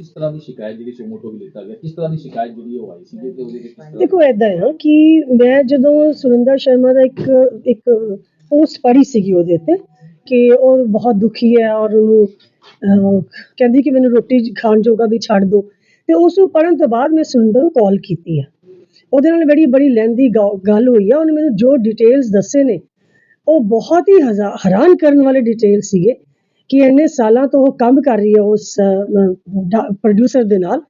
ਕਿਸ ਤਰ੍ਹਾਂ ਦੀ ਸ਼ਿਕਾਇਤ ਜਿਹੜੀ ਸੁਮੋਟੋ ਵੀ ਲਿੱਤਾ ਗਿਆ, ਕਿਸ ਤਰ੍ਹਾਂ ਦੀ ਸ਼ਿਕਾਇਤ ਜਿਹੜੀ ਉਹ ਆਈ ਸੀ ਤੇ ਉਹਦੇ ਕਿਸ ਤਰ੍ਹਾਂ ਦੇਖੋ, ਏਦਾਂ ਹੈ ਨਾ ਕਿ ਮੈਂ ਜਦੋਂ ਸੁਰਿੰਦਰ ਸ਼ਰਮਾ ਦਾ ਇੱਕ ਇੱਕ ਪੋਸਟ ਪੜ੍ਹੀ ਸੀਗੀ ਉਹਦੇ ਤੇ ਕਿ ਉਹ ਬਹੁਤ ਦੁਖੀ ਹੈ ਔਰ ਉਹਨੂੰ ਕਹਿੰਦੀ ਕਿ ਮੈਨੂੰ ਰੋਟੀ ਖਾਣ ਜੋਗਾ ਵੀ ਛੱਡ ਦਿਓ ਤੇ ਉਸ ਨੂੰ ਪੜ੍ਹਨ ਤੋਂ ਬਾਅਦ ਮੈਂ ਸੁਰਿੰਦਰ ਨੂੰ ਕਾਲ ਕੀਤੀ ਹੈ ਉਹਦੇ ਨਾਲ ਬੜੀ ਬੜੀ ਲੈਂਦੀ ਗੱਲ ਹੋਈ ਆ, ਉਹਨੇ ਮੈਨੂੰ ਜੋ ਡਿਟੇਲਸ ਦੱਸੇ ਨੇ, ਉਹ ਬਹੁਤ ਹੀ ਹੈਰਾਨ ਕਰਨ ਵਾਲੇ ਡਿਟੇਲ ਸੀਗੇ। ਕਿ ਇੰਨੇ ਸਾਲਾਂ ਤੋਂ ਉਹ ਕੰਮ ਕਰ ਰਹੀ ਹੈ ਉਸ ਪ੍ਰੋਡਿਊਸਰ ਦੇ ਨਾਲ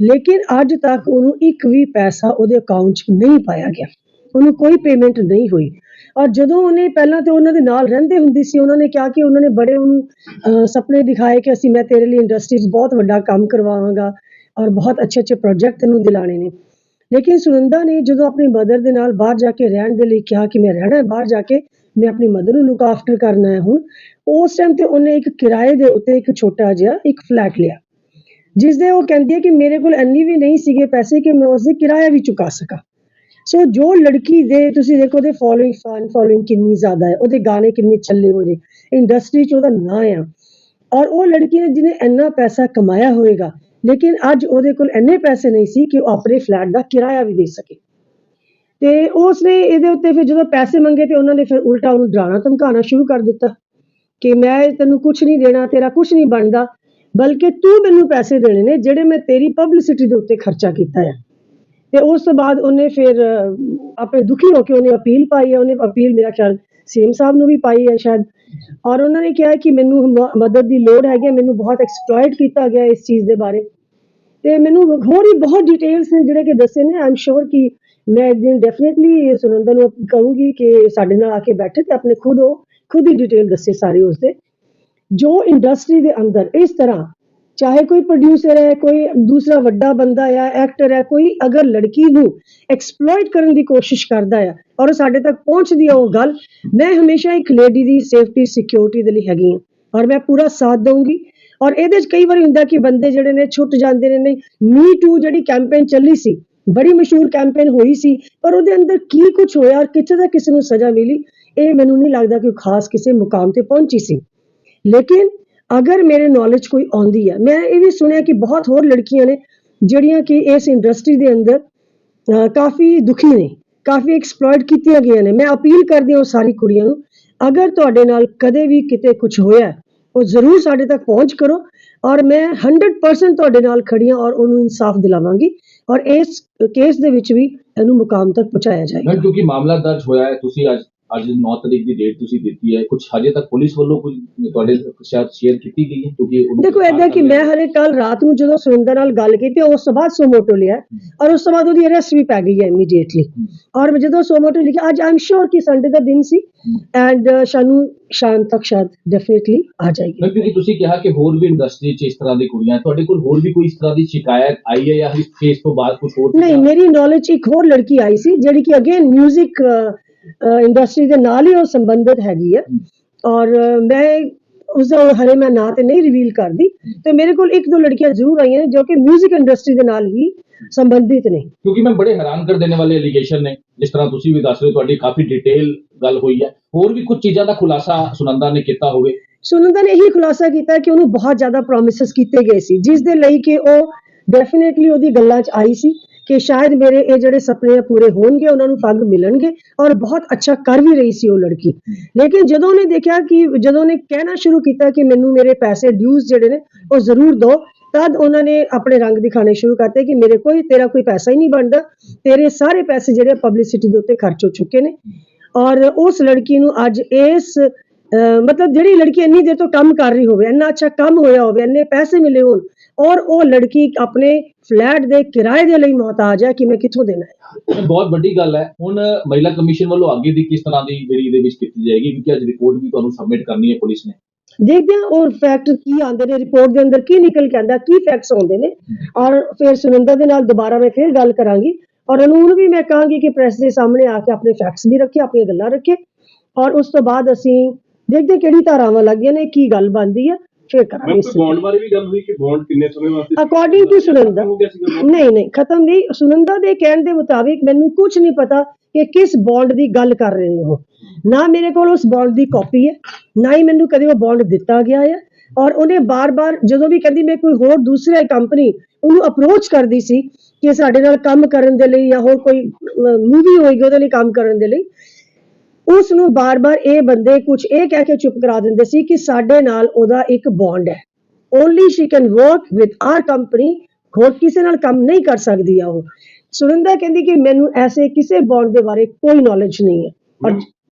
ਲੇਕਿਨ ਅੱਜ ਤੱਕ ਉਹਨੂੰ ਇੱਕ ਵੀ ਪੈਸਾ ਉਹਦੇ ਅਕਾਊਂਟ 'ਚ ਨਹੀਂ ਪਾਇਆ ਗਿਆ। ਉਹਨੂੰ ਕੋਈ ਪੇਮੈਂਟ ਨਹੀਂ ਹੋਈ। ਔਰ ਜਦੋਂ ਉਹਨੇ ਪਹਿਲਾਂ ਤੇ ਉਹਨਾਂ ਦੇ ਨਾਲ ਰਹਿੰਦੇ ਹੁੰਦੀ ਸੀ ਉਹਨਾਂ ਨੇ ਕਿਹਾ ਕਿ ਉਹਨਾਂ ਨੇ ਬੜੇ ਉਹਨੂੰ ਅਹ, ਸੁਪਨੇ ਦਿਖਾਏ ਕਿ ਅਸੀਂ ਮੈਂ ਤੇਰੇ ਲਈ ਇੰਡਸਟਰੀ 'ਚ ਬਹੁਤ ਵੱਡਾ ਕੰਮ ਕਰਵਾਵਾਂਗਾ ਔਰ ਬਹੁਤ ਅੱਛੇ ਅੱਛੇ ਪ੍ਰੋਜੈਕਟ ਤੈਨੂੰ ਦਿਲਾਣੇ ਨੇ। ਲੇਕਿਨ ਸੁਨੰਦਾ ਨੇ ਜਦੋਂ ਆਪਣੀ ਮਦਰ ਦੇ ਨਾਲ ਬਾਹਰ ਜਾ ਕੇ ਰਹਿਣ ਦੇ ਲਈ ਕਿਹਾ ਕਿ ਮੈਂ ਰਹਿਣਾ ਹੈ ਬਾਹਰ ਜਾ ਕੇ ਮੈਂ ਆਪਣੀ ਮਦਰ ਨੂੰ ਲੁੱਕ ਆਫਟਰ ਕਰਨਾ ਹੈ ਹੁਣ। ਉਸ ਟਾਈਮ ਤੇ ਉਹਨੇ ਇੱਕ ਕਿਰਾਏ ਦੇ ਉੱਤੇ ਇੱਕ ਛੋਟਾ ਜਿਹਾ ਇੱਕ ਫਲੈਟ ਲਿਆ। ਜਿਸ ਦੇ ਉਹ ਕਹਿੰਦੀ ਹੈ ਕਿ ਮੇਰੇ ਕੋਲ ਇੰਨੀ ਵੀ ਨਹੀਂ ਸੀਗੇ ਪੈਸੇ ਕਿ ਮੈਂ ਉਸ ਦਾ ਕਿਰਾਇਆ ਵੀ ਚੁਕਾ ਸਕਾਂ। ਸੋ ਜੋ ਲੜਕੀ ਦੇ, ਤੁਸੀਂ ਦੇਖੋ ਉਹਦੇ ਫੋਲੋਇੰਗ ਫਨ ਫੋਲੋਇੰਗ ਕਿੰਨੀ ਜ਼ਿਆਦਾ ਹੈ। ਉਹਦੇ ਗਾਣੇ ਕਿੰਨੇ ਚੱਲੇ ਹੋਏ ਨੇ। ਇੰਡਸਟਰੀ 'ਚ ਉਹਦਾ ਨਾਂ ਆ। ਔਰ ਉਹ ਲੜਕੀ ਨੇ ਜਿਹਨੇ ਇੰਨਾ ਪੈਸਾ ਕਮਾਇਆ ਹੋਵੇਗਾ ਲੇਕਿਨ ਅੱਜ ਉਹਦੇ ਕੋਲ ਇੰਨੇ ਪੈਸੇ ਨਹੀਂ ਸੀ ਕਿ ਉਹ ਆਪਣੇ ਫਲੈਟ ਦਾ ਕਿਰਾਇਆ ਵੀ ਦੇ ਸਕੇ। ਤੇ ਉਸਨੇ ਇਹਦੇ ਉੱਤੇ ਫਿਰ ਜਦੋਂ ਪੈਸੇ ਮੰਗੇ ਤੇ ਉਹਨਾਂ ਨੇ ਫਿਰ ਉਲਟਾ ਉਹਨੂੰ ਡਰਾਣਾ ਧਮਕਾਉਣਾ ਸ਼ੁਰੂ ਕਰ ਦਿੱਤਾ ਕਿ ਮੈਂ ਤੈਨੂੰ ਕੁਝ ਨਹੀਂ ਦੇਣਾ ਤੇਰਾ ਕੁਝ ਨਹੀਂ ਬਣਦਾ ਬਲਕਿ ਤੂੰ ਮੈਨੂੰ ਪੈਸੇ ਦੇਣੇ ਨੇ ਜਿਹੜੇ ਮੈਂ ਤੇਰੀ ਪਬਲਿਸਿਟੀ ਦੇ ਉੱਤੇ ਖਰਚਾ ਕੀਤਾ ਹੈ ਤੇ ਉਸ ਤੋਂ ਬਾਅਦ ਉਹਨੇ ਫਿਰ ਆਪਣੇ ਦੁਖੀ ਹੋ ਕੇ ਉਹਨੇ ਅਪੀਲ ਪਾਈ ਹੈ ਉਹਨੇ ਅਪੀਲ ਮੇਰਾ ਖਿਆਲ ਸੀਐਮ ਸਾਹਿਬ ਨੂੰ ਵੀ ਪਾਈ ਹੈ ਸ਼ਾਇਦ। ਔਰ ਉਹਨਾਂ ਨੇ ਕਿਹਾ ਕਿ ਮੈਨੂੰ ਮਦਦ ਦੀ ਲੋੜ ਹੈਗੀ ਹੈ, ਮੈਨੂੰ ਬਹੁਤ ਐਕਸਪਲੋਇਟ ਕੀਤਾ ਗਿਆ ਇਸ ਚੀਜ਼ ਦੇ ਬਾਰੇ। ਤੇ ਮੈਨੂੰ ਹੋਰ ਹੀ ਬਹੁਤ ਡਿਟੇਲਸ ਨੇ ਜਿਹੜੇ ਕਿ ਦੱਸੇ ਨੇ. ਆਮ ਸ਼ੋਰ ਕਿ ਮੈਂ ਇੱਕ ਦਿਨ ਡੈਫੀਨਿਟਲੀ ਸੁਨੰਦਰ ਨੂੰ ਕਹੂੰਗੀ ਕਿ ਸਾਡੇ ਨਾਲ ਆ ਕੇ ਬੈਠੇ ਤੇ ਆਪਣੇ ਖੁਦ ਉਹ, ਖੁਦ ਹੀ ਡਿਟੇਲ ਦੱਸੇ ਸਾਰੇ ਉਸਦੇ। ਜੋ ਇੰਡਸਟਰੀ ਦੇ ਅੰਦਰ ਇਸ ਤਰ੍ਹਾਂ ਚਾਹੇ ਕੋਈ ਪ੍ਰੋਡਿਊਸਰ ਹੈ, ਕੋਈ ਦੂਸਰਾ ਵੱਡਾ ਬੰਦਾ ਹੈ ਐਕਟਰ ਹੈ, ਕੋਈ ਅਗਰ ਲੜਕੀ ਨੂੰ ਐਕਸਪਲੋਇਟ ਕਰਨ ਦੀ ਕੋਸ਼ਿਸ਼ ਕਰਦਾ ਹੈ ਔਰ ਉਹ ਸਾਡੇ ਤੱਕ ਪਹੁੰਚਦੀ ਹੈ ਉਹ ਗੱਲ, ਮੈਂ ਹਮੇਸ਼ਾ ਇੱਕ ਲੇਡੀ ਦੀ ਸੇਫਟੀ ਸਿਕਿਉਰਿਟੀ ਦੇ ਲਈ ਹੈਗੀ ਹਾਂ ਔਰ ਮੈਂ ਪੂਰਾ ਸਾਥ ਦਊਂਗੀ। ਔਰ ਇਹਦੇ 'ਚ ਕਈ ਵਾਰੀ ਹੁੰਦਾ ਕਿ ਬੰਦੇ ਜਿਹੜੇ ਨੇ ਛੁੱਟ ਜਾਂਦੇ ਨੇ, ਨਹੀਂ ਮੀ ਟੂ ਜਿਹੜੀ ਕੈਂਪੇਨ ਚੱਲੀ ਸੀ, ਬੜੀ ਮਸ਼ਹੂਰ ਕੈਂਪੇਨ ਹੋਈ ਸੀ, ਪਰ ਉਹਦੇ ਅੰਦਰ ਕੀ ਕੁਝ ਹੋਇਆ ਔਰ ਕਿੱਥੇ ਦਾ ਕਿਸੇ ਨੂੰ ਸਜ਼ਾ ਮਿਲੀ, ਇਹ ਮੈਨੂੰ ਨਹੀਂ ਲੱਗਦਾ ਕਿ ਖਾਸ ਕਿਸੇ ਮੁਕਾਮ ਤੇ ਪਹੁੰਚੀ ਸੀ। ਲੇਕਿਨ ਅਗਰ ਮੇਰੇ ਨੌਲੇਜ ਕੋਈ ਆਉਂਦੀ ਹੈ, ਮੈਂ ਇਹ ਵੀ ਸੁਣਿਆ ਕਿ ਬਹੁਤ ਹੋਰ ਲੜਕੀਆਂ ਨੇ ਜਿਹੜੀਆਂ ਕਿ ਇਸ ਇੰਡਸਟਰੀ ਦੇ ਅੰਦਰ ਕਾਫੀ ਦੁਖੀ ਨੇ, ਕਾਫੀ ਐਕਸਪਲੋਇਟ ਕੀਤੀਆਂ ਗਈਆਂ ਨੇ। ਮੈਂ ਅਪੀਲ ਕਰਦੀ ਹਾਂ ਉਹ ਸਾਰੀ ਕੁੜੀਆਂ ਨੂੰ, ਅਗਰ ਤੁਹਾਡੇ ਨਾਲ ਕਦੇ ਵੀ ਕਿਤੇ ਕੁਝ ਹੋਇਆ ਉਹ ਜ਼ਰੂਰ ਸਾਡੇ ਤੱਕ ਪਹੁੰਚ ਕਰੋ ਔਰ ਮੈਂ 100% ਤੁਹਾਡੇ ਨਾਲ ਖੜੀ ਹਾਂ ਔਰ ਉਹਨੂੰ ਇਨਸਾਫ ਦਿਲਾਵਾਂਗੀ ਔਰ ਇਸ ਕੇਸ ਦੇ ਵਿੱਚ ਵੀ ਇਹਨੂੰ ਮੁਕਾਮ ਤੱਕ ਪਹੁੰਚਾਇਆ ਜਾਏਗਾ। ਕਿਉਂਕਿ ਮਾਮਲਾ ਦਰਜ ਹੋਇਆ ਹੈ, ਤੁਸੀਂ ਅੱਜ ਅੱਜ 9 ਤਰੀਕ ਦੀ ਡੇਟ ਤੁਸੀਂ ਦਿੱਤੀ ਹੈ। ਕੁਝ ਹਜੇ ਤੱਕ ਪੁਲਿਸ ਵੱਲੋਂ ਕੋਈ ਤੁਹਾਡੇ ਸ਼ਾਇਦ ਸ਼ੇਅਰ ਕੀਤੀ ਗਈ ਹੈ? ਕਿਉਂਕਿ ਦੇਖੋ ਏਦਾਂ ਕਿ ਮੈਂ ਹਲੇ ਕੱਲ ਰਾਤ ਨੂੰ ਜਦੋਂ ਸੁਰਿੰਦਰ ਨਾਲ ਗੱਲ ਕੀਤੀ ਉਸ ਤੋਂ ਬਾਅਦ ਸੋਮੋਟੋ ਲਿਆ ਔਰ ਉਸ ਤੋਂ ਬਾਅਦ ਉਹਦੀ ਅਰੈਸਟ ਵੀ ਪੈ ਗਈ ਹੈ ਇਮੀਡੀਏਟਲੀ ਔਰ ਮੈਂ ਜਦੋਂ ਸੋਮੋਟੋ ਲਿਖਿਆ ਅੱਜ ਆਮ ਸ਼ੋਰ ਕਿ ਸੰਡੇ ਦਾ ਦਿਨ ਸੀ। ਐਂਡ ਸਾਨੂੰ ਸ਼ਾਮ ਤੱਕ ਸ਼ਾਇਦ ਡੈਫੀਨਿਟਲੀ ਆ ਜਾਏਗੀ। ਮੈਂ ਕਿਉਂਕਿ ਤੁਸੀਂ ਕਿਹਾ ਕਿ ਹੋਰ ਵੀ ਇੰਡਸਟਰੀ 'ਚ ਇਸ ਤਰ੍ਹਾਂ ਦੀ ਕੁੜੀਆਂ ਤੁਹਾਡੇ ਕੋਲ ਹੋਰ ਵੀ ਕੋਈ ਇਸ ਤਰ੍ਹਾਂ ਦੀ ਸ਼ਿਕਾਇਤ ਆਈ ਹੈ ਜਾਂ ਇਸ ਕੇਸ ਤੋਂ ਬਾਅਦ ਕੁਝ ਹੋਰ ਨਹੀਂ ਮੇਰੀ ਨੌਲੇਜ ਇੱਕ ਹੋਰ ਲੜਕੀ ਆਈ ਸੀ ਜਿਹੜੀ ਕਿ ਅਗੇਨ 뮤직 ਇੰਡਸਟਰੀ ਦੇ ਨਾਲ ਹੀ ਉਹ ਸੰਬੰਧਿਤ ਹੈਗੀ ਹੈ ਔਰ ਮੈਂ ਉਸ ਦਾ ਹਰੇ ਮੈਂ ਨਾਂ ਤੇ ਨਹੀਂ ਰਿਵੀਲ ਕਰਦੀ। ਤੇ ਮੇਰੇ ਕੋਲ ਇੱਕ ਦੋ ਲੜਕੀਆਂ ਜ਼ਰੂਰ ਆਈਆਂ ਨੇ ਜੋ ਕਿ 뮤직 ਇੰਡਸਟਰੀ ਦੇ ਨਾਲ ਹੀ ਸੰਬੰਧਿਤ ਨੇ। ਕਿਉਂਕਿ ਮੈਂ ਬੜੇ ਹੈਰਾਨ ਕਰ ਦੇਣੇ ਵਾਲੇ ਐਲੀਗੇਸ਼ਨ ਨੇ। ਜਿਸ ਤਰ੍ਹਾਂ ਤੁਸੀਂ ਵੀ ਦੱਸ ਰਹੇ ਹੋ ਤੁਹਾਡੀ ਕਾਫੀ ਡਿਟੇਲ ਗੱਲ ਹੋਈ ਹੈ। ਹੋਰ ਵੀ ਕੁਝ ਚੀਜ਼ਾਂ ਦਾ ਖੁਲਾਸਾ ਸੁਨੰਦਾ ਨੇ ਕੀਤਾ ਹੋਵੇ। ਸੁਨੰਦਾ ਨੇ ਇਹੀ ਖੁਲਾਸਾ ਕੀਤਾ ਕਿ ਉਹਨੂੰ ਬਹੁਤ ਜ਼ਿਆਦਾ ਪ੍ਰੋਮਿਸਸ ਕੀਤੇ ਗਏ ਸੀ। ਜਿਸ ਦੇ ਲਈ ਕਿ ਉਹ ਡੈਫੀਨਿਟਲੀ ਉਹਦੀ ਗੱਲਾਂ 'ਚ ਆਈ ਸੀ। ਕਿ ਸ਼ਾਇਦ ਮੇਰੇ ਇਹ ਜਿਹੜੇ ਸੁਪਨੇ ਪੂਰੇ ਹੋਣਗੇ, ਉਹਨਾਂ ਨੂੰ ਫੱਗ ਮਿਲਣਗੇ ਔਰ ਬਹੁਤ ਅੱਛਾ ਕਰ ਵੀ ਰਹੀ ਸੀ ਉਹ ਲੜਕੀ। ਲੇਕਿਨ ਜਦੋਂ ਉਹਨੇ ਦੇਖਿਆ ਕਿ, ਜਦੋਂ ਉਹਨੇ ਕਹਿਣਾ ਸ਼ੁਰੂ ਕੀਤਾ ਕਿ ਮੈਨੂੰ ਮੇਰੇ ਪੈਸੇ ਡਿਊਜ਼ ਜਿਹੜੇ ਨੇ, ਉਹ ਜ਼ਰੂਰ ਦਿਓ ਤਦ ਉਹਨਾਂ ਨੇ ਆਪਣੇ ਰੰਗ ਦਿਖਾਣੇ ਸ਼ੁਰੂ ਕਰਤੇ ਕਿ ਮੇਰੇ ਕੋਈ, ਤੇਰਾ ਕੋਈ ਪੈਸਾ ਹੀ ਨਹੀਂ ਬਣਦਾ। ਤੇਰੇ ਸਾਰੇ ਪੈਸੇ ਜਿਹੜੇ ਪਬਲਿਸਿਟੀ ਦੇ ਉੱਤੇ ਖਰਚ ਹੋ ਚੁੱਕੇ ਨੇ। ਔਰ ਉਸ ਲੜਕੀ ਨੂੰ ਅੱਜ ਇਸ, ਅਹ ਮਤਲਬ ਜਿਹੜੀ ਲੜਕੀ ਇੰਨੀ ਦੇਰ ਤੋਂ ਕੰਮ ਕਰ ਰਹੀ ਹੋਵੇ, ਇੰਨਾ ਅੱਛਾ ਕੰਮ ਹੋਇਆ ਹੋਵੇ, ਇੰਨੇ ਪੈਸੇ ਮਿਲੇ ਹੋਣ ਔਰ ਉਹ ਲੜਕੀ ਆਪਣੇ ਫਲੈਟ ਦੇ ਕਿਰਾਏ ਦੇ ਲਈ ਮੁਹਤਾਜ ਹੈ ਕਿ ਮੈਂ ਕਿੱਥੋਂ ਦੇਣਾ ਹੈ? ਬਹੁਤ ਵੱਡੀ ਗੱਲ ਹੈ। ਹੁਣ ਮਹਿਲਾ ਕਮਿਸ਼ਨ ਵੱਲੋਂ ਅੱਗੇ ਦੀ ਕਿਸ ਤਰ੍ਹਾਂ ਦੀ ਜਿਹੜੀ ਇਹਦੇ ਵਿੱਚ ਕੀਤੀ ਜਾਏਗੀ? ਕਿਉਂਕਿ ਅੱਜ ਰਿਪੋਰਟ ਵੀ ਤੁਹਾਨੂੰ ਸਬਮਿਟ ਕਰਨੀ ਹੈ ਪੁਲਿਸ ਨੇ। ਦੇਖਦੇ ਹਾਂ ਉਹ ਫੈਕਟ ਕੀ ਆਉਂਦੇ ਨੇ ਰਿਪੋਰਟ ਦੇ ਅੰਦਰ ਕੀ ਨਿਕਲ ਕੇ ਆਉਂਦਾ ਕੀ ਫੈਕਟਸ ਆਉਂਦੇ ਨੇ। ਔਰ ਫਿਰ ਸੁਨੰਦਾ ਦੇ ਨਾਲ ਦੁਬਾਰਾ ਮੈਂ ਫਿਰ ਗੱਲ ਕਰਾਂਗੀ। ਔਰ ਉਹਨੂੰ ਵੀ ਮੈਂ ਕਹਾਂਗੀ ਕਿ ਪ੍ਰੈਸ ਦੇ ਸਾਹਮਣੇ ਆ ਕੇ ਆਪਣੇ ਫੈਕਟਸ ਵੀ ਰੱਖੇ ਆਪਣੀਆਂ ਗੱਲਾਂ ਰੱਖੇ। ਔਰ ਉਸ ਤੋਂ ਬਾਅਦ ਅਸੀਂ ਦੇਖਦੇ ਕਿਹੜੀ ਧਾਰਾਵਾਂ ਲੱਗਦੀਆਂ ਨੇ ਕੀ ਗੱਲ ਬਣਦੀ ਹੈ। ਫਿਰ ਕਰਾਂਗੇ ਮੈਂ ਇਸ ਬੌਂਡ ਬਾਰੇ ਵੀ ਗੱਲ ਹੋਈ ਕਿ ਬੌਂਡ ਕਿੰਨੇ ਸਮੇਂ ਵਾਸਤੇ ਅਕੋਰਡਿੰਗ ਟੂ ਸੁਨੰਦਾ ਹੋ ਨਹੀਂ ਨਹੀਂ ਖਤਮ ਨਹੀਂ। ਸੁਨੰਦਾ ਦੇ ਕਹਿਣ ਦੇ ਮੁਤਾਬਿਕ ਮੈਨੂੰ ਕੁਝ ਨਹੀਂ ਪਤਾ ਕਿ ਕਿਸ ਬੌਂਡ ਦੀ ਗੱਲ ਕਰ ਰਹੇ ਉਹ। ਨਾ ਮੇਰੇ ਕੋਲ ਉਸ ਬੌਂਡ ਦੀ ਕਾਪੀ ਹੈ ਨਾ ਹੀ ਮੈਨੂੰ ਕਦੇ ਉਹ ਬੌਂਡ ਦਿੱਤਾ ਗਿਆ ਹੈ। ਔਰ ਉਹਨੇ ਬਾਰ-ਬਾਰ ਜਦੋਂ ਵੀ ਕਹਿੰਦੀ ਮੈਂ ਕੋਈ ਹੋਰ ਦੂਸਰੀ ਕੰਪਨੀ ਉਹਨੂੰ ਅਪਰੋਚ ਕਰਦੀ ਸੀ ਕਿ ਸਾਡੇ ਨਾਲ ਕੰਮ ਕਰਨ ਦੇ ਲਈ ਜਾਂ ਹੋਰ ਕੋਈ ਮੂਵੀ ਹੋਏਗੀ ਉਹਦੇ ਲਈ ਕੰਮ ਕਰਨ ਦੇ ਲਈ ਉਸ ਨੂੰ ਬਾਰ-ਬਾਰ ਇਹ ਬੰਦੇ ਕੁਝ ਇਹ ਕਹਿ ਕੇ ਚੁੱਪ ਕਰਾ ਦਿੰਦੇ ਸੀ ਕਿ ਸਾਡੇ ਨਾਲ ਉਹਦਾ ਇੱਕ ਬੌਂਡ ਹੈ। Only she can work with our company ਹੋਰ ਕਿਸੇ ਨਾਲ ਕੰਮ ਨਹੀਂ ਕਰ ਸਕਦੀ ਆ ਉਹ। ਸੁਰਿੰਦਰ ਕਹਿੰਦੀ ਕਿ ਮੈਨੂੰ ਐਸੇ ਕਿਸੇ ਬੌਂਡ ਦੇ ਬਾਰੇ ਕੋਈ ਨੌਲੇਜ ਨਹੀਂ ਹੈ। ਔਰ